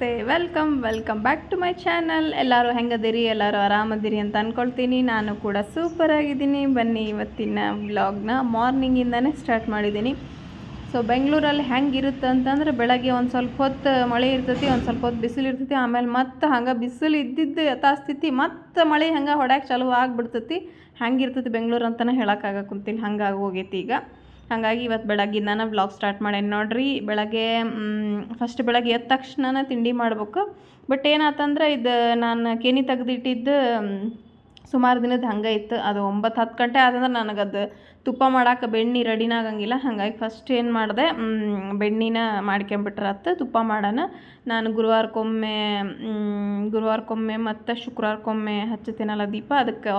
ನಮಸ್ತೆ. Welcome welcome back to my channel ಎಲ್ಲರೂ ಹೆಂಗದಿರಿ? ಎಲ್ಲರೂ ಆರಾಮದಿರಿ ಅಂತ ಅಂದ್ಕೊಳ್ತೀನಿ ನಾನು ಕೂಡ ಸೂಪರ್ ಆಗಿದ್ದೀನಿ. ಬನ್ನಿ ಇವತ್ತಿನ ವ್ಲಾಗ್ನ ಮಾರ್ನಿಂಗಿಂದನೇ ಸ್ಟಾರ್ಟ್ ಮಾಡಿದ್ದೀನಿ. ಸೊ ಬೆಂಗಳೂರಲ್ಲಿ ಹೆಂಗಿರುತ್ತೆ ಅಂತಂದ್ರೆ ಬೆಳಗ್ಗೆ ಒಂದು ಸ್ವಲ್ಪ ಹೊತ್ತು ಮಳೆ ಇರ್ತೈತಿ, ಒಂದು ಸ್ವಲ್ಪ ಹೊತ್ತು ಬಿಸಿಲು ಇರ್ತೈತಿ. ಆಮೇಲೆ ಮತ್ತೆ ಹಂಗೆ ಬಿಸಿಲು ಇದ್ದಿದ್ದು ಯಥಾಸ್ಥಿತಿ ಮತ್ತೆ ಮಳೆ ಹಂಗೆ ಹೊಡ್ಯಾಕೆ ಚಾಲು ಆಗಿಬಿಡ್ತೈತಿ. ಹೆಂಗಿರ್ತೈತಿ ಬೆಂಗಳೂರು ಅಂತಲೇ ಹೇಳೋಕ್ಕಾಗ ಕುಂತಿಲ್ಲ ಹಂಗಾಗಿ ಹೋಗೈತಿ ಈಗ. ಹಾಗಾಗಿ ಇವತ್ತು ಬೆಳಗ್ಗಿಂದ ವ್ಲಾಗ್ ಸ್ಟಾರ್ಟ್ ಮಾಡೇನಿ ನೋಡ್ರಿ. ಬೆಳಗ್ಗೆ ಫಸ್ಟ್ ಬೆಳಗ್ಗೆ ಎದ್ದ ತಕ್ಷಣ ತಿಂಡಿ ಮಾಡ್ಬೇಕು. ಬಟ್ ಏನಾತಂದ್ರೆ ಇದು ನಾನು ಕೆನಿ ತೆಗೆದಿಟ್ಟಿದ್ದು ಸುಮಾರು ದಿನದ ಹಂಗೆ ಇತ್ತು. ಅದು ಒಂಬತ್ತು ಹತ್ತು ಗಂಟೆ ಆದಂದ್ರೆ ನನಗದು ತುಪ್ಪ ಮಾಡೋಕೆ ಬೆಣ್ಣೆ ರೆಡಿನ ಆಗಂಗಿಲ್ಲ ಹಾಗಾಗಿ ಫಸ್ಟ್ ಏನು ಮಾಡಿದೆ ಬೆಣ್ಣಿನ ಮಾಡ್ಕೊಂಬಿಟ್ರತ್ತು ತುಪ್ಪ ಮಾಡೋಣ ನಾನು ಗುರುವಾರಕ್ಕೊಮ್ಮೆ ಗುರುವಾರಕ್ಕೊಮ್ಮೆ ಮತ್ತು ಶುಕ್ರವಾರಕ್ಕೊಮ್ಮೆ ಹಚ್ಚುತ್ತೇನಲ್ಲ ದೀಪ. ಅದಕ್ಕೆ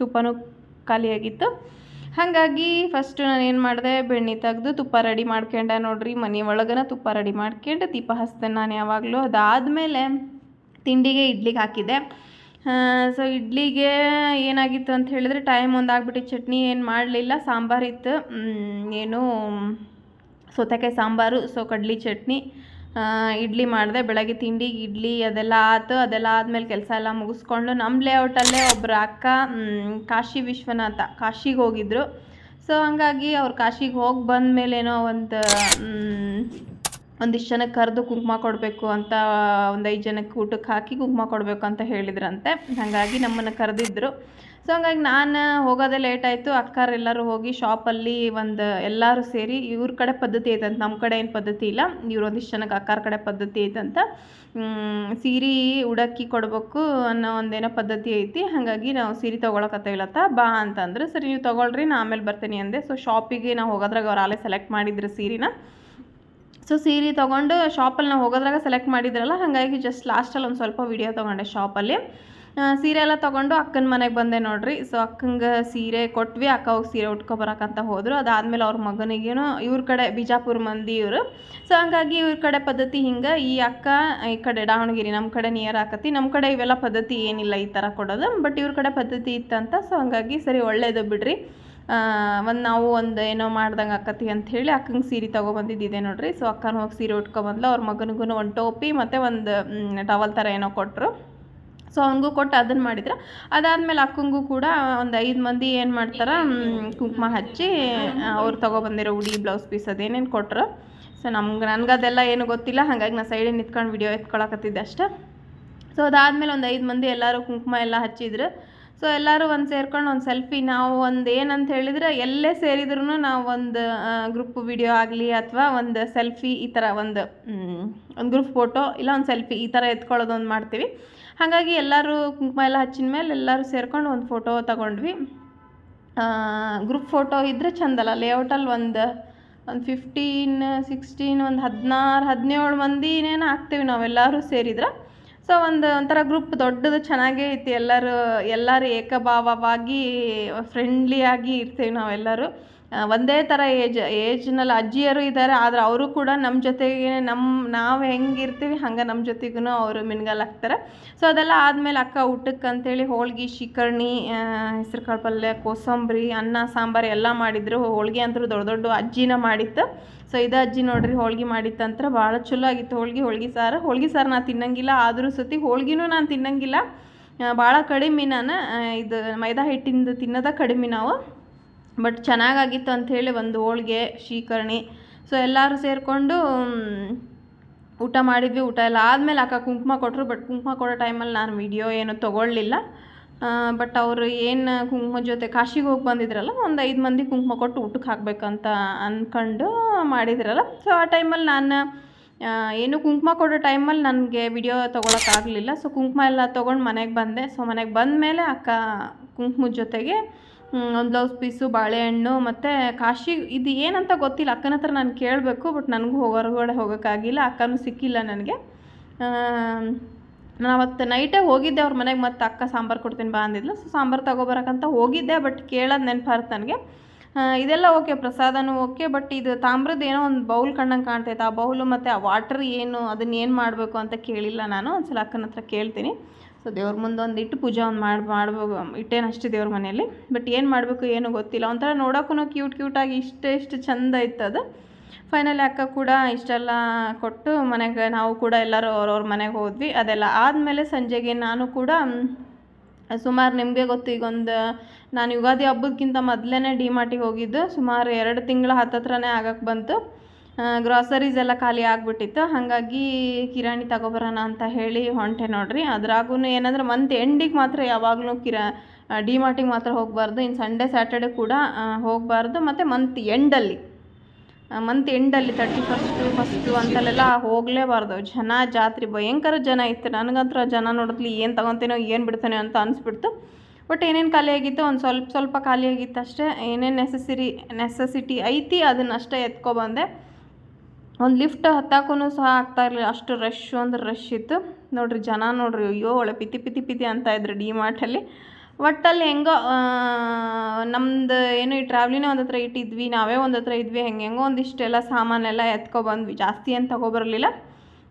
ತುಪ್ಪನೂ ಖಾಲಿಯಾಗಿತ್ತು. ಹಾಗಾಗಿ ಫಸ್ಟ್ ನಾನು ಏನು ಮಾಡಿದೆ, ಬೆಣ್ಣೆ ತೆಗೆದು ತುಪ್ಪ ರೆಡಿ ಮಾಡ್ಕೊಂಡೆ ನೋಡ್ರಿ, ಮನೆ ಒಳಗನ ತುಪ್ಪ ರೆಡಿ ಮಾಡ್ಕೊಂಡು ದೀಪ ಹಚ್ತೇನೆ ನಾನು ಯಾವಾಗಲೂ. ಅದಾದಮೇಲೆ ತಿಂಡಿಗೆ ಇಡ್ಲಿಗೆ ಹಾಕಿದ್ದೆ. ಸೊ ಇಡ್ಲಿಗೆ ಏನಾಗಿತ್ತು ಅಂತ ಹೇಳಿದ್ರೆ ಟೈಮ್ ಒಂದಾಗ್ಬಿಟ್ಟು ಚಟ್ನಿ ಏನು ಮಾಡಲಿಲ್ಲ ಸಾಂಬಾರಿತ್ತು ಏನು ಸೌತೆಕಾಯಿ ಸಾಂಬಾರು ಸೊ ಕಡ್ಲಿ ಚಟ್ನಿ. ಇಡ್ಲಿ ಮಾಡಿದೆ, ಬೆಳಗ್ಗೆ ತಿಂಡಿಗೆ ಇಡ್ಲಿ ಅದೆಲ್ಲ ಆತು. ಅದೆಲ್ಲ ಆದಮೇಲೆ ಕೆಲಸ ಎಲ್ಲ ಮುಗಿಸ್ಕೊಂಡು ನಮ್ಮ ಲೇಔಟಲ್ಲೇ ಒಬ್ಬರು ಅಕ್ಕ ಕಾಶಿ ವಿಶ್ವನಾಥ, ಕಾಶಿಗೆ ಹೋಗಿದ್ರು. ಸೊ ಹಂಗಾಗಿ ಅವ್ರು ಕಾಶಿಗೆ ಹೋಗಿ ಬಂದಮೇಲೇನೋ ಒಂದು ಒಂದಿಷ್ಟು ಜನಕ್ಕೆ ಕರೆದು ಕುಂಕುಮ ಕೊಡಬೇಕು ಅಂತ ಒಂದು ಐದು ಜನಕ್ಕೆ ಊಟಕ್ಕೆ ಹಾಕಿ ಕುಂಕುಮ ಕೊಡಬೇಕು ಅಂತ ಹೇಳಿದ್ರಂತೆ. ಹಾಗಾಗಿ ನಮ್ಮನ್ನು ಕರೆದಿದ್ರು. ಸೊ ಹಂಗಾಗಿ ನಾನು ಹೋಗೋದೇ ಲೇಟ್ ಆಯಿತು. ಅಕ್ಕರೆಲ್ಲರೂ ಹೋಗಿ ಶಾಪಲ್ಲಿ ಒಂದು ಎಲ್ಲರೂ ಸೇರಿ ಇವ್ರ ಕಡೆ ಪದ್ಧತಿ ಐತಂತ ನಮ್ಮ ಕಡೆ ಏನು ಪದ್ಧತಿ ಇಲ್ಲ. ಇವ್ರು ಒಂದಿಷ್ಟು ಜನಕ್ಕೆ ಅಕ್ಕಾರ ಕಡೆ ಪದ್ಧತಿ ಐತಂತ ಸೀರೆ ಉಡಕ್ಕಿ ಕೊಡಬೇಕು ಅನ್ನೋ ಒಂದೇನೋ ಪದ್ಧತಿ ಐತಿ. ಹಾಗಾಗಿ ನಾವು ಸೀರೆ ತೊಗೊಳಕತ್ತೇಳತ್ತ ಬಾ ಅಂತಂದ್ರೆ ಸರಿ, ನೀವು ತೊಗೊಳ್ರಿ, ನಾ ಆಮೇಲೆ ಬರ್ತೀನಿ ಅಂದೆ. ಸೊ ಶಾಪಿಗೆ ನಾವು ಹೋಗೋದ್ರಾಗ ಅವ್ರು ಆಲೇ ಸೆಲೆಕ್ಟ್ ಮಾಡಿದ್ರು ಸೀರೆನ. ಸೊ ಸೀರೆ ತೊಗೊಂಡು ಶಾಪಲ್ಲಿ ನಾವು ಹೋಗೋದ್ರಾಗ ಸೆಲೆಕ್ಟ್ ಮಾಡಿದ್ರಲ್ಲ, ಹಾಗಾಗಿ ಜಸ್ಟ್ ಲಾಸ್ಟಲ್ಲಿ ಒಂದು ಸ್ವಲ್ಪ ವಿಡಿಯೋ ತೊಗೊಂಡೆ ಶಾಪಲ್ಲಿ ಸೀರೆ ಎಲ್ಲ ತೊಗೊಂಡು ಅಕ್ಕನ ಮನೆಗೆ ಬಂದೆ ನೋಡ್ರಿ. ಸೊ ಅಕ್ಕಂಗೆ ಸೀರೆ ಕೊಟ್ವಿ, ಅಕ್ಕ ಹೋಗಿ ಸೀರೆ ಉಟ್ಕೊ ಬರೋಕ್ಕಂತ ಹೋದರು. ಅದಾದಮೇಲೆ ಅವ್ರ ಮಗನಿಗೇನೋ ಇವ್ರ ಕಡೆ ಬಿಜಾಪುರ ಮಂದಿ ಇವರು. ಸೊ ಹಂಗಾಗಿ ಇವ್ರ ಕಡೆ ಪದ್ಧತಿ ಹಿಂಗೆ. ಈ ಅಕ್ಕ, ಈ ಕಡೆ ದಾವಣಗೆರೆ ನಮ್ಮ ಕಡೆ ನಿಯರ್ ಆಕತಿ. ನಮ್ಮ ಕಡೆ ಇವೆಲ್ಲ ಪದ್ಧತಿ ಏನಿಲ್ಲ ಈ ಥರ ಕೊಡೋದು. ಬಟ್ ಇವ್ರ ಕಡೆ ಪದ್ಧತಿ ಇತ್ತಂತ ಸೊ ಹಂಗಾಗಿ ಸರಿ ಒಳ್ಳೇದು ಬಿಡ್ರಿ. ಒಂದು ನಾವು ಒಂದು ಏನೋ ಮಾಡ್ದಂಗೆ ಆಕತಿ ಅಂತ ಹೇಳಿ ಅಕ್ಕಂಗೆ ಸೀರೆ ತೊಗೊಬಂದಿದ್ದಿದೆ ನೋಡ್ರಿ. ಸೊ ಅಕ್ಕನ ಹೋಗಿ ಸೀರೆ ಉಟ್ಕೊಬಂದ್ಲು ಅವ್ರ ಮಗನಿಗೂ ಒಂದು ಟೋಪಿ ಮತ್ತು ಒಂದು ಟವಲ್ ಥರ ಏನೋ ಕೊಟ್ಟರು ಸೊ ಅವನಿಗೂ ಕೊಟ್ಟು ಅದನ್ನು ಮಾಡಿದ್ರು. ಅದಾದಮೇಲೆ ಅಕ್ಕಂಗೂ ಕೂಡ ಒಂದು ಐದು ಮಂದಿ ಏನು ಮಾಡ್ತಾರೆ ಕುಂಕುಮ ಹಚ್ಚಿ ಅವ್ರು ತೊಗೊಬಂದಿರೋ ಉಡಿ ಬ್ಲೌಸ್ ಪೀಸ್ ಅದೇನೇನು ಕೊಟ್ಟರು ಸೊ ನಮ್ಗೆ ನನಗದೆಲ್ಲ ಏನು ಗೊತ್ತಿಲ್ಲ ಹಾಗಾಗಿ ನಾನು ಸೈಡಿಗೆ ನಿಂತ್ಕೊಂಡು ವಿಡಿಯೋ ಎತ್ಕೊಳಕತ್ತಿದ್ದೆ ಅಷ್ಟೆ. ಸೊ ಅದಾದಮೇಲೆ ಒಂದು ಐದು ಮಂದಿ ಎಲ್ಲರೂ ಕುಂಕುಮ ಎಲ್ಲ ಹಚ್ಚಿದ್ರು. ಸೊ ಎಲ್ಲರೂ ಒಂದು ಸೇರ್ಕೊಂಡು ಒಂದು ಸೆಲ್ಫಿ ನಾವು ಒಂದು ಏನಂತ ಹೇಳಿದ್ರೆ ಎಲ್ಲೇ ಸೇರಿದ್ರು ನಾವು ಒಂದು ಗ್ರೂಪ್ ವಿಡಿಯೋ ಆಗಲಿ ಅಥವಾ ಒಂದು ಸೆಲ್ಫಿ ಈ ಥರ ಒಂದು ಒಂದು ಗ್ರೂಪ್ ಫೋಟೋ ಇಲ್ಲ ಒಂದು ಸೆಲ್ಫಿ ಈ ಥರ ಎತ್ಕೊಳ್ಳೋದು ಒಂದು ಮಾಡ್ತೀವಿ. ಹಾಗಾಗಿ ಎಲ್ಲರೂ ಕುಂಕುಮ ಎಲ್ಲ ಹಚ್ಚಿದ ಮೇಲೆ ಎಲ್ಲರೂ ಸೇರ್ಕೊಂಡು ಒಂದು ಫೋಟೋ ತಗೊಂಡ್ವಿ. ಗ್ರೂಪ್ ಫೋಟೋ ಇದ್ದರೆ ಚಂದಲ್ಲ ಲೇಔಟಲ್ಲಿ ಒಂದು ಒಂದು ಫಿಫ್ಟೀನ್ ಸಿಕ್ಸ್ಟೀನ್ ಒಂದು ಹದಿನಾರು, ಹದಿನೇಳು ಮಂದಿನೇನೋ ಆಗ್ತೀವಿ ನಾವೆಲ್ಲರೂ ಸೇರಿದ್ರೆ. ಸೊ ಒಂದು ಒಂಥರ ಗ್ರೂಪ್ ದೊಡ್ಡದು ಚೆನ್ನಾಗೇ ಐತಿ, ಎಲ್ಲರೂ ಎಲ್ಲರೂ ಏಕಭಾವವಾಗಿ ಫ್ರೆಂಡ್ಲಿಯಾಗಿ ಇರ್ತೀವಿ ನಾವೆಲ್ಲರೂ. ಒಂದೇ ಥರ ಏಜ್ ಏಜ್ನಲ್ಲಿ ಅಜ್ಜಿಯರು ಇದ್ದಾರೆ ಆದರೆ ಅವರು ಕೂಡ ನಮ್ಮ ಜೊತೆಗೆ ನಮ್ಮ ನಾವು ಹೆಂಗಿರ್ತೀವಿ ಹಂಗೆ ನಮ್ಮ ಜೊತೆಗೂ ಅವರು ಮಿನ್ಗಲ್ ಹಾಕ್ತಾರೆ ಸೊ ಅದೆಲ್ಲ ಆದಮೇಲೆ ಅಕ್ಕ ಊಟಕ್ಕೆ ಅಂತೇಳಿ ಹೋಳ್ಗೆ, ಶಿಕರ್ಣಿ ಹೆಸ್ರು ಕಾಳು ಪಲ್ಯ, ಕೋಸಂಬರಿ, ಅನ್ನ, ಸಾಂಬಾರು ಎಲ್ಲ ಮಾಡಿದ್ರು. ಹೋಳ್ಗೆ ಅಂತೂ ದೊಡ್ಡ ದೊಡ್ಡ ಅಜ್ಜಿನ ಮಾಡಿತ್ತು. ಸೊ ಇದು ಅಜ್ಜಿ ನೋಡ್ರಿ ಹೋಳ್ಗೆ ಮಾಡಿತ್ತಂತ್ರ ಭಾಳ ಚಲೋ ಆಗಿತ್ತು ಹೋಳ್ಗೆ ಹೋಳ್ಗೆ ಸಾರು. ಹೋಳ್ಗೆ ಸಾರು ನಾನು ತಿನ್ನಂಗಿಲ್ಲ, ಆದರೂ ಸತಿ ಹೋಳ್ಗಿನೂ ನಾನು ತಿನ್ನಂಗಿಲ್ಲ. ಭಾಳ ಕಡಿಮೆ ನಾನು ಇದು ಮೈದಾ ಹಿಟ್ಟಿಂದು ತಿನ್ನೋದ ಕಡಿಮೆ ನಾವು. ಬಟ್ ಚೆನ್ನಾಗಾಗಿತ್ತು ಅಂಥೇಳಿ ಒಂದು ಹೋಳ್ಗೆ ಶೀಕರ್ಣಿ ಸೊ ಎಲ್ಲರೂ ಸೇರಿಕೊಂಡು ಊಟ ಮಾಡಿದ್ವಿ. ಊಟ ಎಲ್ಲ ಆದಮೇಲೆ ಅಕ್ಕ ಕುಂಕುಮ ಕೊಟ್ಟರು ಬಟ್ ಕುಂಕುಮ ಕೊಡೋ ಟೈಮಲ್ಲಿ ನಾನು ವಿಡಿಯೋ ಏನು ತೊಗೊಳ್ಳಿಲ್ಲ. ಬಟ್ ಅವರು ಏನು ಕುಂಕುಮ ಜೊತೆ ಕಾಶಿಗೆ ಹೋಗಿ ಬಂದಿದ್ರಲ್ಲ, ಒಂದು ಐದು ಮಂದಿ ಕುಂಕುಮ ಕೊಟ್ಟು ಊಟಕ್ಕೆ ಹಾಕಬೇಕಂತ ಅಂದ್ಕೊಂಡು ಮಾಡಿದ್ರಲ್ಲ. ಸೊ ಆ ಟೈಮಲ್ಲಿ ನಾನು ಏನು ಕುಂಕುಮ ಕೊಡೋ ಟೈಮಲ್ಲಿ ನನಗೆ ವಿಡಿಯೋ ತೊಗೊಳಕ್ಕಾಗಲಿಲ್ಲ ಸೊ ಕುಂಕುಮ ಎಲ್ಲ ತೊಗೊಂಡು ಮನೆಗೆ ಬಂದೆ. ಸೊ ಮನೆಗೆ ಬಂದ ಮೇಲೆ ಅಕ್ಕ ಕುಂಕುಮದ ಜೊತೆಗೆ ಒಂದು ಬ್ಲೌಸ್ ಪೀಸು ಬಾಳೆಹಣ್ಣು ಮತ್ತು ಕಾಶಿ. ಇದು ಏನಂತ ಗೊತ್ತಿಲ್ಲ. ಅಕ್ಕನ ಹತ್ರ ನಾನು ಕೇಳಬೇಕು ಬಟ್ ನನಗೂ ಹೊರಗಡೆ ಹೋಗೋಕ್ಕಾಗಿಲ್ಲ. ಅಕ್ಕನೂ ಸಿಕ್ಕಿಲ್ಲ ನನಗೆ. ನಾನು ಅವತ್ತು ನೈಟೇ ಹೋಗಿದ್ದೆ ಅವ್ರ ಮನೆಗೆ, ಮತ್ತೆ ಅಕ್ಕ ಸಾಂಬಾರು ಕೊಡ್ತೀನಿ ಬಾ ಅಂದಿದ್ಲು. ಸೊ ಸಾಂಬಾರು ತಗೋಬರಕ್ಕಂತ ಹೋಗಿದ್ದೆ ಬಟ್ ಕೇಳೋದು ನೆನಪಾರ್ತು ನನಗೆ. ಇದೆಲ್ಲ ಓಕೆ, ಪ್ರಸಾದನೂ ಓಕೆ ಬಟ್ ಇದು ತಾಮ್ರದ ಏನೋ ಒಂದು ಬೌಲ್ ಕಂಡಂಗೆ ಕಾಣ್ತೈತೆ. ಆ ಬೌಲು ಮತ್ತು ಆ ವಾಟರ್ ಏನು ಅದನ್ನ ಏನು ಮಾಡಬೇಕು ಅಂತ ಕೇಳಿಲ್ಲ ನಾನು. ಒಂದ್ಸಲ ಅಕ್ಕನ ಹತ್ರ ಕೇಳ್ತೀನಿ. ಸೊ ದೇವ್ರ ಮುಂದೆ ಒಂದು ಇಟ್ಟು ಪೂಜೆ ಒಂದು ಮಾಡಿ, ಮಾಡ್ಬೋದು. ಇಟ್ಟೇನು ಅಷ್ಟೇ ದೇವ್ರ ಮನೆಯಲ್ಲಿ. ಬಟ್ ಏನು ಮಾಡಬೇಕು, ಏನು ಗೊತ್ತಿಲ್ಲ. ಒಂಥರ ನೋಡೋಕ್ಕೂ ಕ್ಯೂಟ್ ಕ್ಯೂಟಾಗಿ ಇಷ್ಟೇ, ಇಷ್ಟು ಚಂದ ಇತ್ತು ಅದು. ಫೈನಲಿ ಅಕ್ಕ ಕೂಡ ಇಷ್ಟೆಲ್ಲ ಕೊಟ್ಟು ಮನೆಗೆ, ನಾವು ಕೂಡ ಎಲ್ಲರೂ ಅವ್ರವ್ರ ಮನೆಗೆ ಹೋದ್ವಿ. ಅದೆಲ್ಲ ಆದಮೇಲೆ ಸಂಜೆಗೆ ನಾನು ಕೂಡ ಸುಮಾರು ನಿಮಗೆ ಗೊತ್ತು ಈಗ ಒಂದು ನಾನು ಯುಗಾದಿ ಹಬ್ಬಕ್ಕಿಂತ ಮೊದಲೇ ಡಿ ಮಾರ್ಟಿಗೆ ಹೋಗಿದ್ದು. ಸುಮಾರು ಎರಡು ತಿಂಗಳ ಹತ್ತತ್ರನೇ ಆಗಕ್ಕೆ ಬಂತು. ಗ್ರಾಸರೀಸ್ ಎಲ್ಲ ಖಾಲಿ ಆಗಿಬಿಟ್ಟಿತ್ತು. ಹಾಗಾಗಿ ಕಿರಾಣಿ ತಗೊಬರೋಣ ಅಂತ ಹೇಳಿ ಹೊಂಟೆ ನೋಡ್ರಿ. ಅದ್ರಾಗೂ ಏನಂದ್ರೆ ಮಂತ್ ಎಂಡಿಗೆ ಮಾತ್ರ ಯಾವಾಗಲೂ ಕಿರಾ ಡಿ ಮಾರ್ಟಿಗೆ ಮಾತ್ರ ಹೋಗಬಾರ್ದು. ಇನ್ನು ಸಂಡೇ ಸ್ಯಾಟರ್ಡೆ ಕೂಡ ಹೋಗಬಾರ್ದು. ಮತ್ತು ಮಂತ್ ಎಂಡಲ್ಲಿ ಮಂತ್ ಎಂಡಲ್ಲಿ ತರ್ಟಿ ಫಸ್ಟು ಫಸ್ಟು ಅಂತಲ್ಲೆಲ್ಲ ಹೋಗಲೇಬಾರ್ದು. ಜನ, ಜಾತ್ರೆ, ಭಯಂಕರ ಜನ ಇತ್ತು. ನನಗಂತೂ ಆ ಜನ ನೋಡಿದ್ಲಿ ಏನು ತಗೊತೀನೋ, ಏನು ಬಿಡ್ತಾನೆ ಅಂತ ಅನಿಸ್ಬಿಡ್ತು. ಬಟ್ ಏನೇನು ಖಾಲಿ ಆಗಿತ್ತು? ಒಂದು ಸ್ವಲ್ಪ ಸ್ವಲ್ಪ ಖಾಲಿ ಆಗಿತ್ತು ಅಷ್ಟೇ. ಏನೇನು ನೆಸೆಸರಿ ನೆಸಸಿಟಿ ಐತಿ, ಅದನ್ನಷ್ಟೇ ಎತ್ಕೊಬಂದೆ. ಒಂದು ಲಿಫ್ಟ್ ಹತ್ತಾಕೂ ಸಹ ಆಗ್ತಾ ಇರಲಿಲ್ಲ. ಅಷ್ಟು ರಶ್ ಅಂದ್ರೆ ರಶ್ ಇತ್ತು. ನೋಡ್ರಿ ಜನ ನೋಡ್ರಿ, ಅಯ್ಯೋ, ಒಳ್ಳೆ ಪಿತಿ ಪಿತಿ ಪಿತಿ ಅಂತ ಇದ್ರು ಡಿ ಮಾರ್ಟಲ್ಲಿ ಒಟ್ಟಲ್ಲಿ ಹೆಂಗೋ ನಮ್ದು ಏನು ಈ ಟ್ರಾವ್ಲಿನೇ ಒಂದು ಹತ್ರ ಇಟ್ಟಿದ್ವಿ, ನಾವೇ ಒಂದು ಹತ್ರ ಇದ್ವಿ, ಹೆಂಗೆ ಹೆಂಗೋ ಒಂದಿಷ್ಟೆಲ್ಲ ಸಾಮಾನೆಲ್ಲ ಎತ್ಕೊಬಂದ್ವಿ. ಜಾಸ್ತಿ ಏನು ತಗೊಬರಲಿಲ್ಲ.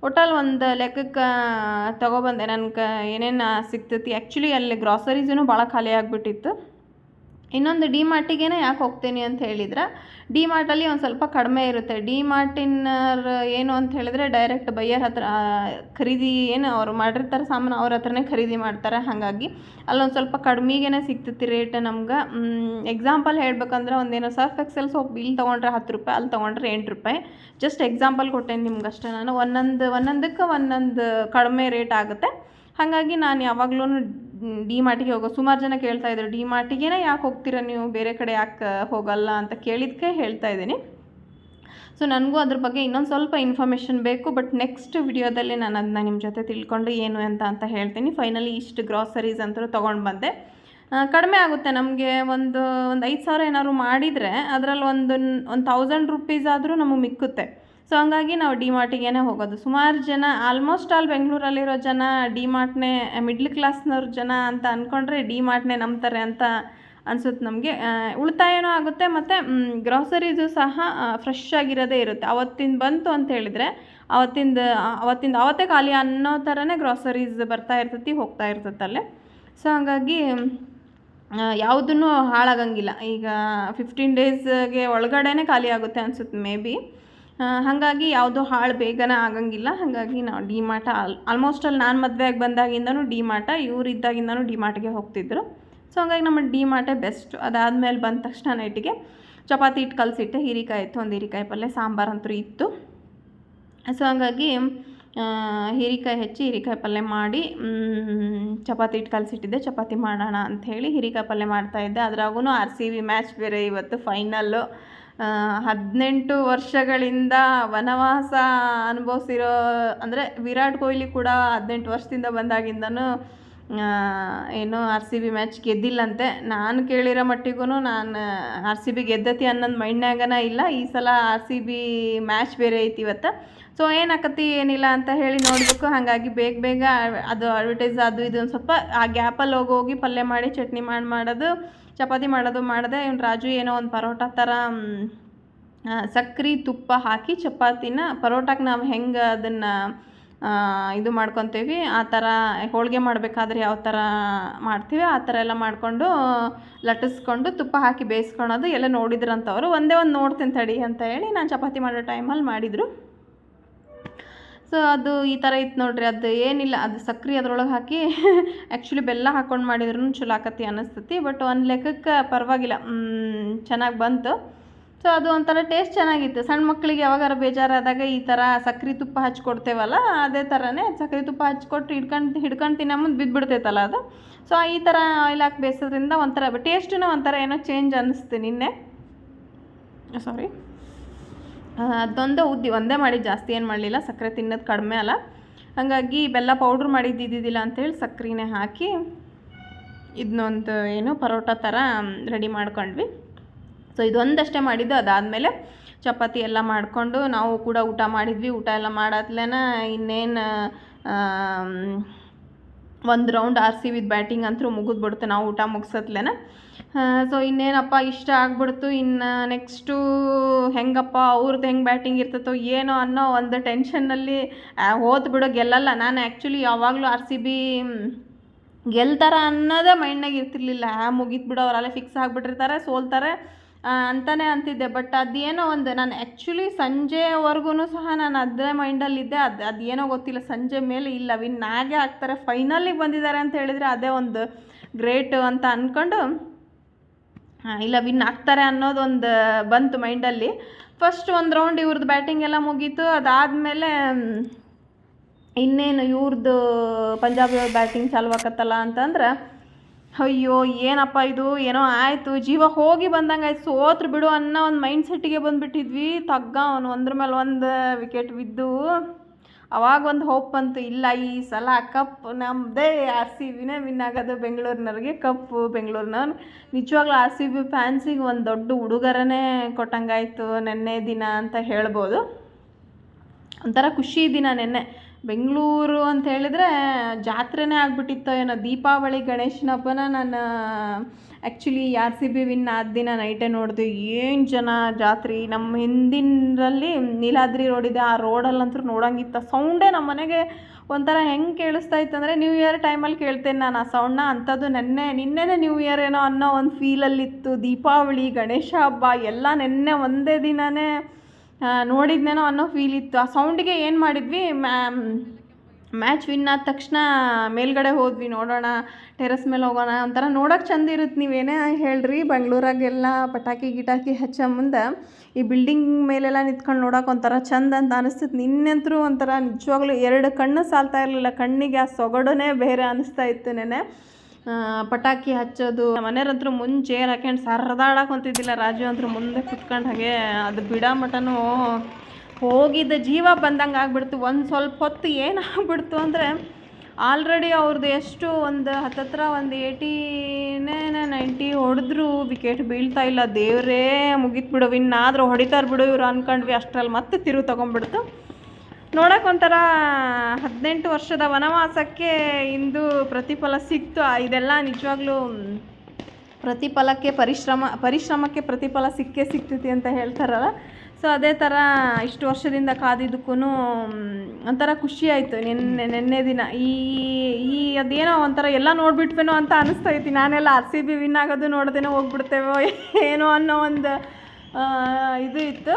ಒಟ್ಟಲ್ಲಿ ಒಂದು ಲೆಕ್ಕಕ್ಕೆ ತೊಗೊಬಂದೆ. ನನ್ಗೆ ಏನೇನು ಸಿಗ್ತೈತಿ. ಆ್ಯಕ್ಚುಲಿ ಅಲ್ಲಿ ಗ್ರಾಸರೀಸೂ ಭಾಳ ಖಾಲಿ ಆಗಿಬಿಟ್ಟಿತ್ತು. ಇನ್ನೊಂದು ಡಿ ಮಾರ್ಟಿಗೇನೆ ಯಾಕೆ ಹೋಗ್ತೀನಿ ಅಂತ ಹೇಳಿದ್ರೆ? ಡಿ ಮಾರ್ಟಲ್ಲಿ ಒಂದು ಸ್ವಲ್ಪ ಕಡಿಮೆ ಇರುತ್ತೆ. ಡಿ ಮಾರ್ಟಿನರ್ ಏನು ಅಂತ ಹೇಳಿದ್ರೆ ಡೈರೆಕ್ಟ್ ಬೈಯರ್ ಹತ್ರ ಖರೀದಿ ಏನು ಅವ್ರು ಮಾಡಿರ್ತಾರೆ ಸಾಮಾನು ಅವ್ರ ಹತ್ರನೇ ಖರೀದಿ ಮಾಡ್ತಾರೆ. ಹಾಗಾಗಿ ಅಲ್ಲೊಂದು ಸ್ವಲ್ಪ ಕಡಿಮೆಗೇ ಸಿಗ್ತೈತಿ ರೇಟ್ ನಮ್ಗೆ. ಎಕ್ಸಾಂಪಲ್ ಹೇಳ್ಬೇಕಂದ್ರೆ ಒಂದೇನೋ ಸರ್ಫ್ ಎಕ್ಸೆಲ್ ಸೋಪ್ ಇಲ್ಲಿ ತೊಗೊಂಡ್ರೆ ಹತ್ತು ರೂಪಾಯಿ, ಅಲ್ಲಿ ತೊಗೊಂಡ್ರೆ ಎಂಟು ರೂಪಾಯಿ. ಜಸ್ಟ್ ಎಕ್ಸಾಂಪಲ್ ಕೊಟ್ಟೇನೆ ನಿಮ್ಗೆ ಅಷ್ಟೇ ನಾನು. ಒಂದೊಂದು, ಒಂದೊಂದಕ್ಕೆ ಒಂದೊಂದು ಕಡಿಮೆ ರೇಟ್ ಆಗುತ್ತೆ. ಹಾಗಾಗಿ ನಾನು ಯಾವಾಗ್ಲೂ ಡಿ ಮಾರ್ಟಿಗೆ ಹೋಗೋ ಸುಮಾರು ಜನ ಕೇಳ್ತಾ ಇದ್ದರು ಡಿ ಮಾರ್ಟಿಗೇನೆ ಯಾಕೆ ಹೋಗ್ತೀರಾ ನೀವು? ಬೇರೆ ಕಡೆ ಯಾಕೆ ಹೋಗಲ್ಲ ಅಂತ ಕೇಳಿದ್ಕೆ ಹೇಳ್ತಾ ಇದ್ದೀನಿ. ಸೊ ನನಗೂ ಅದ್ರ ಬಗ್ಗೆ ಇನ್ನೊಂದು ಸ್ವಲ್ಪ ಇನ್ಫಾರ್ಮೇಷನ್ ಬೇಕು, ಬಟ್ ನೆಕ್ಸ್ಟ್ ವಿಡಿಯೋದಲ್ಲಿ ನಾನು ಅದನ್ನ ನಿಮ್ಮ ಜೊತೆ ತಿಳ್ಕೊಂಡು ಏನು ಅಂತ ಅಂತ ಹೇಳ್ತೀನಿ. ಫೈನಲಿ ಇಷ್ಟು ಗ್ರಾಸರೀಸ್ ಅಂತೂ ತೊಗೊಂಡು ಬಂದೆ. ಕಡಿಮೆ ಆಗುತ್ತೆ ನಮಗೆ. ಒಂದು ಒಂದು ಐದು ಸಾವಿರ ಏನಾದ್ರು ಮಾಡಿದರೆ ಅದರಲ್ಲಿ ಒಂದು ಒಂದು ತೌಸಂಡ್ ರುಪೀಸ್ ಆದರೂ ನಮಗೆ ಮಿಕ್ಕುತ್ತೆ. ಸೊ ಹಂಗಾಗಿ ನಾವು ಡಿ ಮಾರ್ಟಿಗೇನೆ ಹೋಗೋದು. ಸುಮಾರು ಜನ ಆಲ್ಮೋಸ್ಟ್ ಆಲ್ ಬೆಂಗಳೂರಲ್ಲಿರೋ ಜನ ಡಿ ಮಾರ್ಟ್ನೇ ಮಿಡ್ಲ್ ಕ್ಲಾಸ್ನವ್ರ ಜನ ಅಂತ ಅಂದ್ಕೊಂಡ್ರೆ ಡಿ ಮಾರ್ಟ್ನೇ ನಂಬ್ತಾರೆ ಅಂತ ಅನ್ಸುತ್ತೆ ನಮಗೆ. ಉಳಿತಾಯನೂ ಆಗುತ್ತೆ ಮತ್ತು ಗ್ರಾಸರೀಸು ಸಹ ಫ್ರೆಶ್ ಆಗಿರೋದೇ ಇರುತ್ತೆ. ಅವತ್ತಿಂದ ಬಂತು ಅಂತ ಹೇಳಿದರೆ, ಅವತ್ತಿಂದ ಅವತ್ತಿಂದ, ಅವತ್ತೇ ಖಾಲಿ ಅನ್ನೋ ಥರನೇ ಗ್ರಾಸರೀಸ್ ಬರ್ತಾ ಇರ್ತೈತಿ, ಹೋಗ್ತಾ ಇರ್ತೈತಲ್ಲೇ ಸೊ ಹಂಗಾಗಿ ಯಾವುದನ್ನು ಹಾಳಾಗಂಗಿಲ್ಲ. ಈಗ ಫಿಫ್ಟೀನ್ ಡೇಸ್ಗೆ ಒಳಗಡೆನೇ ಖಾಲಿ ಆಗುತ್ತೆ ಅನ್ಸುತ್ತೆ ಮೇ ಬಿ ಹಾಗಾಗಿ ಯಾವುದು ಹಾಳು ಬೇಗನೆ ಆಗಂಗಿಲ್ಲ. ಹಾಗಾಗಿ ನಾವು ಡಿ ಮಾರ್ಟ ಆಲ್ ಆಲ್ಮೋಸ್ಟ್ ಅಲ್ಲಿ ನಾನು ಮದುವೆ ಆಗಿ ಬಂದಾಗಿಂದನೂ ಡಿ ಮಾರ್ಟ ಇವ್ರು ಇದ್ದಾಗಿಂದನೂ ಡಿ ಹೋಗ್ತಿದ್ರು. ಸೊ ಹಂಗಾಗಿ ನಮ್ಮ ಡಿ ಮಾರ್ಟೇ ಬೆಸ್ಟ್. ಅದಾದಮೇಲೆ ಬಂದ ತಕ್ಷಣ ನೈಟಿಗೆ ಚಪಾತಿ ಇಟ್ಟು ಕಲಸಿಟ್ಟೆ. ಹೀರಿಕಾಯಿ ಇತ್ತು, ಒಂದು ಹೀರಿಕಾಯಿ ಪಲ್ಯ, ಸಾಂಬಾರು ಅಂತೂ ಇತ್ತು. ಸೊ ಹಂಗಾಗಿ ಹೀರಿಕಾಯಿ ಹೆಚ್ಚಿ ಹೀರಿಕಾಯಿ ಪಲ್ಯ ಮಾಡಿ ಚಪಾತಿ ಇಟ್ಟು ಕಲಸಿಟ್ಟಿದ್ದೆ. ಚಪಾತಿ ಮಾಡೋಣ ಅಂಥೇಳಿ ಹೀರಿಕಾಯಿ ಪಲ್ಯ ಮಾಡ್ತಾಯಿದ್ದೆ ಅದ್ರಾಗೂ ಆರ್ ಸಿ ವಿ ಮ್ಯಾಚ್ ಬೇರೆ ಇವತ್ತು, ಫೈನಲ್ಲು. ಹದಿನೆಂಟು ವರ್ಷಗಳಿಂದ ವನವಾಸ ಅನುಭವಿಸಿರೋ, ಅಂದರೆ ವಿರಾಟ್ ಕೊಹ್ಲಿ ಕೂಡ ಹದಿನೆಂಟು ವರ್ಷದಿಂದ ಬಂದಾಗಿಂದನೂ ಏನು ಆರ್ ಸಿ ಬಿ ಮ್ಯಾಚ್ ಗೆದ್ದಿಲ್ಲಂತೆ. ನಾನು ಕೇಳಿರೋ ಮಟ್ಟಿಗೂ ನಾನು ಆರ್ ಸಿ ಬಿ ಗೆದ್ದತಿ ಅನ್ನೋದು ಮೈಂಡ್ನಾಗನ ಇಲ್ಲ. ಈ ಸಲ ಆರ್ ಸಿ ಬಿ ಮ್ಯಾಚ್ ಬೇರೆ ಐತಿ ಇವತ್ತು. ಸೊ ಏನಾಕತಿ ಏನಿಲ್ಲ ಅಂತ ಹೇಳಿ ನೋಡಬೇಕು. ಹಾಗಾಗಿ ಬೇಗ ಬೇಗ ಅದು ಅಡ್ವರ್ಟೈಸ್ ಅದು ಇದು ಒಂದು ಸ್ವಲ್ಪ ಆ ಗ್ಯಾಪಲ್ಲಿ ಹೋಗಿ ಹೋಗಿ ಪಲ್ಯ ಮಾಡಿ ಚಟ್ನಿ ಮಾಡಿ ಮಾಡೋದು. ಚಪಾತಿ ಮಾಡೋದು ಮಾಡಿದೆ ಇವ್ನು ರಾಜು ಏನೋ ಒಂದು ಪರೋಟ ಥರ ಸಕ್ಕರೆ ಸಕ್ರೆ ತುಪ್ಪ ಹಾಕಿ ಚಪಾತಿನ ಪರೋಟಕ್ಕೆ ನಾವು ಹೆಂಗೆ ಅದನ್ನು ಇದು ಮಾಡ್ಕೊತೀವಿ, ಆ ಥರ ಹೋಳಿಗೆ ಮಾಡಬೇಕಾದ್ರೆ ಯಾವ ಥರ ಮಾಡ್ತೀವಿ, ಆ ಥರ ಎಲ್ಲ ಮಾಡಿಕೊಂಡು ಲಟ್ಟಿಸ್ಕೊಂಡು ತುಪ್ಪ ಹಾಕಿ ಬೇಯಿಸ್ಕೊಳೋದು ಎಲ್ಲ ನೋಡಿದ್ರಂತವರು, ಒಂದೇ ಒಂದು ನೋಡ್ತೀನಿ ತಡಿ ಅಂತ ಹೇಳಿ ನಾನು ಚಪಾತಿ ಮಾಡೋ ಟೈಮಲ್ಲಿ ಮಾಡಿದರು. ಸೊ ಅದು ಈ ಥರ ಇತ್ತು ನೋಡ್ರಿ, ಅದು ಏನಿಲ್ಲ, ಅದು ಸಕ್ರೆ ಅದ್ರೊಳಗೆ ಹಾಕಿ ಆ್ಯಕ್ಚುಲಿ ಬೆಲ್ಲ ಹಾಕ್ಕೊಂಡು ಮಾಡಿದ್ರು ಚಲೋ ಆಕತಿ ಅನ್ನಿಸ್ತತಿ ಬಟ್ ಒಂದು ಲೆಕ್ಕಕ್ಕೆ ಪರವಾಗಿಲ್ಲ ಚೆನ್ನಾಗಿ ಬಂತು. ಸೊ ಅದು ಒಂಥರ ಟೇಸ್ಟ್ ಚೆನ್ನಾಗಿತ್ತು. ಸಣ್ಣ ಮಕ್ಕಳಿಗೆ ಯಾವಾಗಾರ ಬೇಜಾರಾದಾಗ ಈ ಥರ ಸಕ್ರೆ ತುಪ್ಪ ಹಚ್ಕೊಡ್ತೇವಲ್ಲ ಅದೇ ಥರನೇ ಸಕ್ರೆ ತುಪ್ಪ ಹಚ್ಕೊಟ್ಟು ಹಿಡ್ಕೊಂಡು ಹಿಡ್ಕೊಂಡು ತಿನ್ನೋ ಮುಂದೆ ಬಿದ್ದುಬಿಡ್ತೈತಲ್ಲ ಅದು. ಸೊ ಈ ಥರ ಆಯಿಲ್ ಹಾಕಿ ಬೇಯಿಸೋದ್ರಿಂದ ಒಂಥರ ಟೇಸ್ಟೂ ಒಂಥರ ಏನೋ ಚೇಂಜ್ ಅನ್ನಿಸ್ತು ನಿನ್ನೆ. ಸಾರಿ ಅದೊಂದೇ ಉದ್ದಿ, ಒಂದೇ ಮಾಡಿ ಜಾಸ್ತಿ ಏನು ಮಾಡಲಿಲ್ಲ, ಸಕ್ಕರೆ ತಿನ್ನೋದು ಕಡಿಮೆ ಅಲ್ಲ. ಹಾಗಾಗಿ ಬೆಲ್ಲ ಪೌಡ್ರ್ ಮಾಡಿದ್ದಿದ್ದಿಲ್ಲ ಅಂಥೇಳಿ ಸಕ್ಕರೆನೇ ಹಾಕಿ ಇದನ್ನೊಂದು ಏನು ಪರೋಟ ಥರ ರೆಡಿ ಮಾಡ್ಕೊಂಡ್ವಿ. ಸೊ ಇದೊಂದಷ್ಟೇ ಮಾಡಿದ್ದು. ಅದಾದಮೇಲೆ ಚಪಾತಿ ಎಲ್ಲ ಮಾಡಿಕೊಂಡು ನಾವು ಕೂಡ ಊಟ ಮಾಡಿದ್ವಿ. ಊಟ ಎಲ್ಲ ಮಾಡಾದ್ಲೇನ ಇನ್ನೇನು ಒಂದು round R C with batting ಅಂತೂ ಮುಗಿದ್ಬಿಡ್ತು ನಾವು ಊಟ ಮುಗಿಸತ್ಲೇನ ಸೊ ಇನ್ನೇನಪ್ಪ, ಇಷ್ಟ ಆಗ್ಬಿಡ್ತು. ಇನ್ನು ನೆಕ್ಸ್ಟು ಹೆಂಗಪ್ಪ ಅವ್ರದ್ದು ಹೆಂಗೆ ಬ್ಯಾಟಿಂಗ್ ಇರ್ತೈತೋ ಏನೋ ಅನ್ನೋ ಒಂದು ಟೆನ್ಷನ್ನಲ್ಲಿ ಹೋದ್ ಬಿಡೋ, ಗೆಲ್ಲಲ್ಲ. ನಾನು ಆ್ಯಕ್ಚುಲಿ ಯಾವಾಗಲೂ ಆರ್ ಸಿ ಬಿ ಗೆಲ್ತಾರ ಅನ್ನೋದೇ ಮೈಂಡ್ನಾಗ ಇರ್ತಿರ್ಲಿಲ್ಲ. ಮುಗೀತು ಬಿಡು, ಅವರಲ್ಲೇ ಫಿಕ್ಸ್ ಆಗಿಬಿಟ್ಟಿರ್ತಾರೆ, ಸೋಲ್ತಾರೆ ಅಂತಲೇ ಅಂತಿದ್ದೆ. ಬಟ್ ಅದೇನೋ ಒಂದು, ನಾನು ಆ್ಯಕ್ಚುಲಿ ಸಂಜೆವರೆಗೂ ಸಹ ನಾನು ಅದೇ ಮೈಂಡಲ್ಲಿದ್ದೆ ಅದು, ಅದೇನೋ ಗೊತ್ತಿಲ್ಲ, ಸಂಜೆ ಮೇಲೆ ಇಲ್ಲ. ವಿನ್ ಆಗೇ ಆಗ್ತಾರೆ ಫೈನಲಿಗೆ ಬಂದಿದ್ದಾರೆ ಅಂತ ಹೇಳಿದರೆ ಅದೇ ಒಂದು ಗ್ರೇಟ್ ಅಂತ ಅಂದ್ಕೊಂಡು ಇಲ್ಲ ವಿನ್ ಆಗ್ತಾರೆ ಅನ್ನೋದೊಂದು ಬಂತು ಮೈಂಡಲ್ಲಿ ಫಸ್ಟ್ ಒಂದು ರೌಂಡ್ ಇವ್ರದ್ದು ಬ್ಯಾಟಿಂಗ್ ಎಲ್ಲ ಮುಗೀತು. ಅದಾದಮೇಲೆ ಇನ್ನೇನು ಇವ್ರದ್ದು ಪಂಜಾಬ್ ಬ್ಯಾಟಿಂಗ್ ಚಾಲುವಾಕತ್ತಲ್ಲ ಅಂತಂದ್ರೆ, ಅಯ್ಯೋ, ಏನಪ್ಪ ಇದು? ಏನೋ ಆಯಿತು. ಜೀವ ಹೋಗಿ ಬಂದಂಗೆ ಆಯ್ತು. ಸೋತ್ರು ಬಿಡು ಅನ್ನೋ ಒಂದು ಮೈಂಡ್ ಸೆಟ್ಟಿಗೆ ಬಂದುಬಿಟ್ಟಿದ್ವಿ. ತಗ್ಗ ಅವನು ಒಂದ್ರ ಮೇಲೆ ಒಂದು ವಿಕೆಟ್ ಬಿದ್ದು. ಅವಾಗ ಒಂದು ಹೋಪ್ ಬಂತು, ಇಲ್ಲ ಈ ಸಲ ಕಪ್ ನಮ್ಮದೇ ಆರ್ ಸಿ ಬಿನೇ ವಿನ್ ಆಗೋದು ಬೆಂಗಳೂರಿನವ್ರಿಗೆ. ಕಪ್ಪು ಬೆಂಗಳೂರಿನವ್ರು ನಿಜವಾಗ್ಲೂ ಆರ್ ಸಿ ಬಿ ಫ್ಯಾನ್ಸಿಗೆ ಒಂದು ದೊಡ್ಡ ಉಡುಗೊರೆನೇ ಕೊಟ್ಟಂಗಾಯಿತು, ನೆನ್ನೆ ದಿನ ಅಂತ ಹೇಳ್ಬೋದು. ಒಂಥರ ಖುಷಿ ದಿನ ನೆನ್ನೆ. ಬೆಂಗಳೂರು ಅಂತ ಹೇಳಿದ್ರೆ ಜಾತ್ರೆನೇ ಆಗಿಬಿಟ್ಟಿತ್ತು ಏನೋ ದೀಪಾವಳಿ ಗಣೇಶನ ಹಬ್ಬನ ನಾನು actually R C B win ಆದ ದಿನ ನೈಟೇ ನೋಡಿದೆ, ಏನು ಜನ ಜಾತ್ರೆ. ನಮ್ಮ ಹಿಂದಿನರಲ್ಲಿ ನೀಲಾದ್ರಿ ರೋಡ್ ಇದೆ, ಆ ರೋಡಲ್ಲಂತೂ ನೋಡಂಗಿತ್ತ. ಸೌಂಡೇ ನಮ್ಮ ಮನೆಗೆ ಒಂಥರ ಹೆಂಗೆ ಕೇಳಿಸ್ತಾ ಇತ್ತು ಅಂದರೆ ನ್ಯೂ ಇಯರ್ ಟೈಮಲ್ಲಿ ಕೇಳ್ತೇನೆ ನಾನು ಆ ಸೌಂಡ್ನ ಅಂಥದ್ದು ನೆನ್ನೆ, ನಿನ್ನೆನೇ ನ್ಯೂ ಇಯರ್ ಏನೋ ಅನ್ನೋ ಒಂದು ಫೀಲಲ್ಲಿತ್ತು ದೀಪಾವಳಿ, ಗಣೇಶ ಹಬ್ಬ, ಎಲ್ಲ ನೆನ್ನೆ ಒಂದೇ ದಿನವೇ ನೋಡಿದ್ನೇನೋ ಅನ್ನೋ ಫೀಲ್ ಇತ್ತು. ಆ ಸೌಂಡಿಗೆ ಏನು ಮಾಡಿದ್ವಿ? ಮ್ಯಾಮ್ ಮ್ಯಾಚ್ ವಿನ್ ಆದ ತಕ್ಷಣ ಮೇಲ್ಗಡೆ ಹೋದ್ವಿ. ನೋಡೋಣ ಟೆರಸ್ ಮೇಲೆ ಹೋಗೋಣ ಒಂಥರ ನೋಡೋಕೆ ಚಂದ ಇರುತ್ತೆ ನೀವೇನೇ ಹೇಳ್ರಿ. ಬೆಂಗಳೂರಾಗೆಲ್ಲ ಪಟಾಕಿ ಗಿಟಾಕಿ ಹಚ್ಚೋ ಮುಂದೆ ಈ ಬಿಲ್ಡಿಂಗ್ ಮೇಲೆಲ್ಲ ನಿಂತ್ಕೊಂಡು ನೋಡೋಕೆ ಒಂಥರ ಚಂದ ಅಂತ ಅನಿಸ್ತಿತ್ತು ನಿನ್ನೆಂತರೂ ಒಂಥರ ನಿಜವಾಗ್ಲೂ ಎರಡು ಕಣ್ಣು ಸಾಲ್ತಾ ಇರಲಿಲ್ಲ. ಕಣ್ಣಿಗೆ ಆ ಸೊಗಡನೇ ಬೇರೆ ಅನಿಸ್ತಾ ಇತ್ತು ನೆನೆ. ಪಟಾಕಿ ಹಚ್ಚೋದು. ಮನೆಯವ್ರಂತೂ ಮುಂದೆ ಚೇರ್ ಸರದಾಡಕ್ಕೆ ಹೊಂತಿದ್ದಿಲ್ಲ. ರಾಜು ಅಂತೂ ಮುಂದೆ ಕುತ್ಕೊಂಡು ಹಾಗೆ ಅದು ಬಿಡೋ ಮಟನೂ ಹೋಗಿದ್ದ ಜೀವ ಬಂದಂಗೆ ಆಗ್ಬಿಡ್ತು. ಒಂದು ಸ್ವಲ್ಪ ಹೊತ್ತು ಏನಾಗ್ಬಿಡ್ತು ಅಂದರೆ ಆಲ್ರೆಡಿ ಅವ್ರದ್ದು ಎಷ್ಟು ಒಂದು ಹತ್ತತ್ರ ಒಂದು ಏಯ್ಟಿನೇ, ನೈಂಟಿ ಹೊಡೆದ್ರು. ವಿಕೆಟ್ ಬೀಳ್ತಾ ಇಲ್ಲ. ದೇವರೇ ಮುಗೀತು ಬಿಡು. ಇನ್ನಾದರೂ ಹೊಡಿತಾರೆ ಬಿಡು ಇವ್ರು ಅಂದ್ಕೊಂಡ್ವಿ ಅಷ್ಟರಲ್ಲಿ ಮತ್ತೆ ತಿರುವು ತೊಗೊಂಡ್ಬಿಡ್ತು. ನೋಡಕ್ಕೆ ಒಂಥರ ಹದಿನೆಂಟು ವರ್ಷದ ವನವಾಸಕ್ಕೆ ಇಂದು ಪ್ರತಿಫಲ ಸಿಕ್ತು. ಇದೆಲ್ಲ ನಿಜವಾಗ್ಲೂ ಪ್ರತಿಫಲಕ್ಕೆ ಪರಿಶ್ರಮ, ಪರಿಶ್ರಮಕ್ಕೆ ಪ್ರತಿಫಲ ಸಿಕ್ಕೇ ಸಿಗ್ತೈತಿ ಅಂತ ಹೇಳ್ತಾರಲ್ಲ. ಸೊ ಅದೇ ಥರ ಇಷ್ಟು ವರ್ಷದಿಂದ ಕಾದಿದ್ದಕ್ಕೂ ಒಂಥರ ಖುಷಿ ಆಯಿತು. ನಿನ್ನೆ ನಿನ್ನೆ ದಿನ ಈ ಈ ಅದೇನೋ ಒಂಥರ ಎಲ್ಲ ನೋಡ್ಬಿಟ್ವೇನೋ ಅಂತ ಅನಿಸ್ತೈತಿ ನಾನೆಲ್ಲ ಆರ್ ಸಿ ಬಿ ವಿನ್ ಆಗೋದು ನೋಡ್ದೇನೋ ಹೋಗ್ಬಿಡ್ತೇವೋ ಏನೋ ಅನ್ನೋ ಒಂದು ಇದು ಇತ್ತು.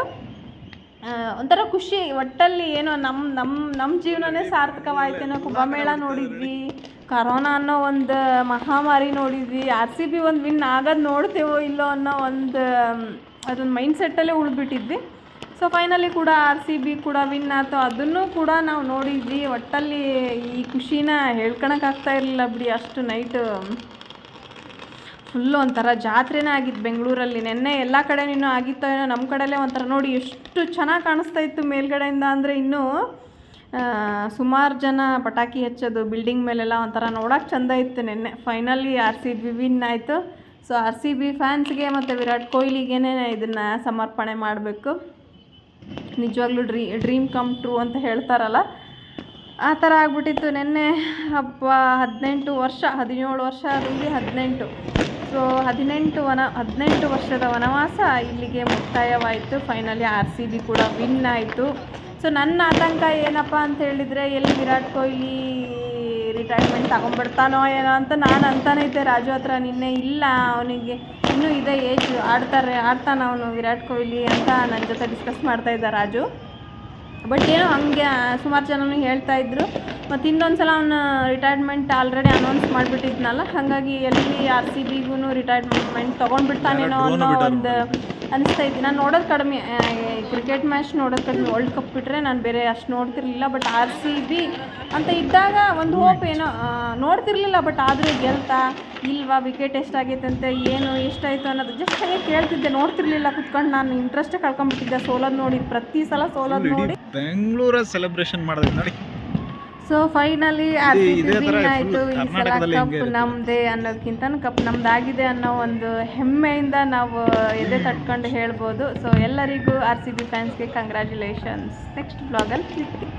ಒಂಥರ ಖುಷಿ. ಒಟ್ಟಲ್ಲಿ ಏನೋ ನಮ್ಮ ನಮ್ಮ ನಮ್ಮ ಜೀವನನೇ ಸಾರ್ಥಕವಾಯ್ತೇನೋ ಕುಂಭಮೇಳ ನೋಡಿದ್ವಿ. ಕರೋನಾ ಅನ್ನೋ ಒಂದು ಮಹಾಮಾರಿ ನೋಡಿದ್ವಿ. ಆರ್ ಸಿ ಬಿ ಒಂದು ವಿನ್ ಆಗೋದು ನೋಡ್ತೇವೋ ಇಲ್ಲೋ ಅನ್ನೋ ಒಂದು ಅದೊಂದು ಮೈಂಡ್ ಸೆಟ್ಟಲ್ಲೇ ಉಳ್ಬಿಟ್ಟಿದ್ವಿ ಸೊ ಫೈನಲಿ ಕೂಡ ಆರ್ ಸಿ ಬಿ ಕೂಡ ವಿನ್ ಆಯ್ತು. ಅದನ್ನು ಕೂಡ ನಾವು ನೋಡಿದ್ವಿ. ಒಟ್ಟಲ್ಲಿ ಈ ಖುಷಿನ ಹೇಳ್ಕೊಳಕ್ಕಾಗ್ತಾ ಇರಲಿಲ್ಲ ಬಿಡಿ. ಅಷ್ಟು ನೈಟು ಫುಲ್ಲು ಒಂಥರ ಜಾತ್ರೆನೇ ಆಗಿತ್ತು ಬೆಂಗಳೂರಲ್ಲಿ. ನಿನ್ನೆ ಎಲ್ಲ ಕಡೆ ಇನ್ನೂ ಆಗಿತ್ತೋ ಏನೋ ನಮ್ಮ ಕಡೆಯಲ್ಲೇ ಒಂಥರ ನೋಡಿ ಎಷ್ಟು ಚೆನ್ನಾಗಿ ಕಾಣಿಸ್ತಾ ಇತ್ತು ಮೇಲ್ಗಡೆಯಿಂದ ಅಂದರೆ ಇನ್ನೂ ಸುಮಾರು ಜನ ಪಟಾಕಿ ಹಚ್ಚೋದು ಬಿಲ್ಡಿಂಗ್ ಮೇಲೆಲ್ಲ ಒಂಥರ ನೋಡೋಕೆ ಚೆಂದ ಇತ್ತು ನಿನ್ನೆ. Finally R C B win ಆಯಿತು. ಸೊ ಆರ್ ಸಿ ಬಿ ಫ್ಯಾನ್ಸ್ಗೆ ಮತ್ತು ವಿರಾಟ್ ಕೊಹ್ಲಿಗೇ ಇದನ್ನು ಸಮರ್ಪಣೆ ಮಾಡಬೇಕು. ನಿಜವಾಗ್ಲೂ ಡ್ರೀ ಡ್ರೀಮ್ ಕಮ್ ಟ್ರೂ ಅಂತ ಹೇಳ್ತಾರಲ್ಲ. ಆ ಥರ ಆಗ್ಬಿಟ್ಟಿತ್ತು ನಿನ್ನೆ. ಹಬ್ಬ ಹದಿನೆಂಟು ವರ್ಷ, ಹದಿನೇಳು ವರ್ಷ ಅದರಲ್ಲಿ ಹದಿನೆಂಟು. ಸೊ ಹದಿನೆಂಟು ವನ, ಹದಿನೆಂಟು ವರ್ಷದ ವನವಾಸ ಇಲ್ಲಿಗೆ ಮುಕ್ತಾಯವಾಯಿತು. ಫೈನಲಿ ಆರ್ ಸಿ ಬಿ ಕೂಡ ವಿನ್ ಆಯಿತು. ಸೊ ನನ್ನ ಆತಂಕ ಏನಪ್ಪ ಅಂತ ಹೇಳಿದರೆ, ಎಲ್ಲಿ ವಿರಾಟ್ ಕೊಹ್ಲಿ ರಿಟೈರ್ಮೆಂಟ್ ತಗೊಂಡ್ಬಿಡ್ತಾನೋ ಏನೋ ಅಂತ ನಾನು ಅಂತಾನೆ ಇದ್ದೆ. ರಾಜು ಹತ್ರ ನಿನ್ನೆ ಇಲ್ಲ, ಅವನಿಗೆ ಇನ್ನೂ ಇದೆ ಏಜ್ ಆಡ್ತಾರೆ, ಆಡ್ತಾನೆ ಅವನು ವಿರಾಟ್ ಕೊಹ್ಲಿ ಅಂತ ನನ್ನ ಜೊತೆ ಡಿಸ್ಕಸ್ ಮಾಡ್ತಾ ಇದ್ದ ರಾಜು. ಬಟ್ ಏನೋ ಹಂಗೆ ಸುಮಾರು ಜನನೂ ಹೇಳ್ತಾ ಇದ್ರು. ಮತ್ತು ಇನ್ನೊಂದು ಸಲ ಅವನು ರಿಟೈರ್ಮೆಂಟ್ ಆಲ್ರೆಡಿ ಅನೌನ್ಸ್ ಮಾಡಿಬಿಟ್ಟಿದ್ನಲ್ಲ ಹಾಗಾಗಿ ಎಲ್ಲಿ ಆರ್ ಸಿ ಬಿಗೂ ರಿಟೈರ್ಮೆಂಟ್ ತೊಗೊಂಡ್ಬಿಡ್ತಾನೇನೋ ಅನ್ನೋ ಒಂದು ಅನಿಸ್ತಾ ಇತ್ತು ನಾನು ನೋಡೋದು ಕಡಿಮೆ ಕ್ರಿಕೆಟ್ ಮ್ಯಾಚ್ ನೋಡೋದು ಕಡಿಮೆ ವರ್ಲ್ಡ್ ಕಪ್ ಬಿಟ್ಟರೆ ನಾನು ಬೇರೆ ಅಷ್ಟು ನೋಡ್ತಿರ್ಲಿಲ್ಲ ಬಟ್ ಆರ್ ಸಿ ಬಿ ಅಂತ ಇದ್ದಾಗ ಒಂದು ಹೋಪ್ ಏನೋ ನೋಡ್ತಿರ್ಲಿಲ್ಲ ಬಟ್ ಆದರೂ ಗೆಲ್ತಾ ಇಲ್ವಾ ವಿಕೆಟ್ ಎಷ್ಟಾಗೈತಂತೆ ಏನು ಎಷ್ಟಾಯಿತು ಅನ್ನೋದು ಜಸ್ಟ್ ಹಾಗೆ ಕೇಳ್ತಿದ್ದೆ ನೋಡ್ತಿರ್ಲಿಲ್ಲ ಕುತ್ಕೊಂಡು ನಾನು ಇಂಟ್ರೆಸ್ಟೇ ಕಳ್ಕೊಂಡ್ಬಿಟ್ಟಿದ್ದೆ ಸೋಲೋದು ನೋಡಿ ಪ್ರತಿ ಸಲ ಸೋಲೋದು ನೋಡಿ. ಬೆಂಗಳೂರ ಸೆಲೆಬ್ರೇಷನ್ ಮಾಡೋದು ನೋಡಿ. ಸೊ ಫೈನಲಿ ಆರ್ ಸಿ ಇದೇ ಬಿ ವಿನ್ ಆಯಿತು ಈ ಸಲ ಕರ್ನಾಟಕದಲ್ಲಿ ಕಪ್. ನಮ್ಮದೇ ಅನ್ನೋದಕ್ಕಿಂತ ಕಪ್ ನಮ್ದಾಗಿದೆ ಅನ್ನೋ ಒಂದು ಹೆಮ್ಮೆಯಿಂದ ನಾವು ಎದೆ ತಟ್ಕೊಂಡು ಹೇಳ್ಬೋದು. ಸೊ ಎಲ್ಲರಿಗೂ ಆರ್ ಸಿ ಬಿ ಫ್ಯಾನ್ಸ್ಗೆ ಕಂಗ್ರ್ಯಾಚುಲೇಷನ್ಸ್ ನೆಕ್ಸ್ಟ್ ಬ್ಲಾಗಲ್ಲಿ ಸಿಗ್ತೀವಿ